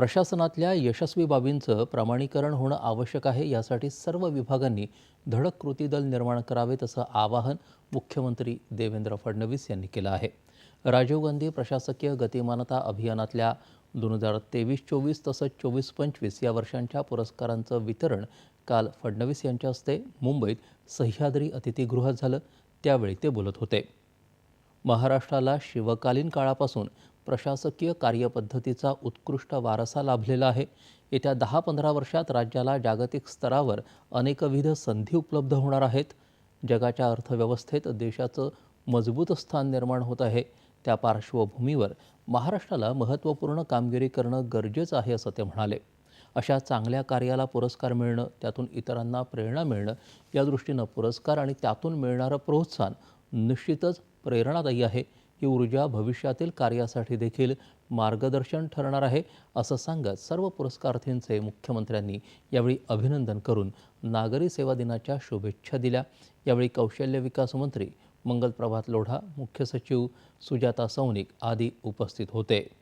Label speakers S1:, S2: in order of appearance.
S1: प्रशासनातल्या यशस्वी बाबींचं प्रमाणीकरण होणं आवश्यक आहे यासाठी सर्व विभागांनी धडक कृती दल निर्माण करावेत असं आवाहन मुख्यमंत्री देवेंद्र फडणवीस यांनी केलं आहे. राजीव गांधी प्रशासकीय गतिमानता अभियानातल्या दोन हजार तेवीस चोवीस तसंच चोवीस पंचवीस या वर्षांच्या पुरस्कारांचं वितरण काल फडणवीस यांच्या हस्ते मुंबईत सह्याद्री अतिथीगृहात झालं. त्यावेळी ते बोलत होते. महाराष्ट्राला शिवकालीन काळापासून प्रशासकीय कार्यपद्धतीचा उत्कृष्ट वारसा लाभलेला आहे. येत्या दहा पंधरा वर्षात राज्याला जागतिक स्तरावर अनेकविध संधी उपलब्ध होणार आहेत. जगाच्या अर्थव्यवस्थेत देशाचं मजबूत स्थान निर्माण होत आहे. त्या पार्श्वभूमीवर महाराष्ट्राला महत्त्वपूर्ण कामगिरी करणं गरजेचं आहे असं ते म्हणाले. अशा चांगल्या कार्याला पुरस्कार मिळणं त्यातून इतरांना प्रेरणा मिळणं या दृष्टीनं पुरस्कार आणि त्यातून मिळणारं प्रोत्साहन निश्चितच प्रेरणादायी आहे. ही ऊर्जा भविष्यातील कार्यासाठी देखील मार्गदर्शन ठरणार आहे असं सांगत सर्व पुरस्कार्थींचे मुख्यमंत्र्यांनी यावेळी अभिनंदन करून नागरी सेवा दिनाच्या शुभेच्छा दिल्या. यावेळी कौशल्य विकास मंत्री मंगलप्रभात लोढा मुख्य सचिव सुजाता सौनिक आदी उपस्थित होते.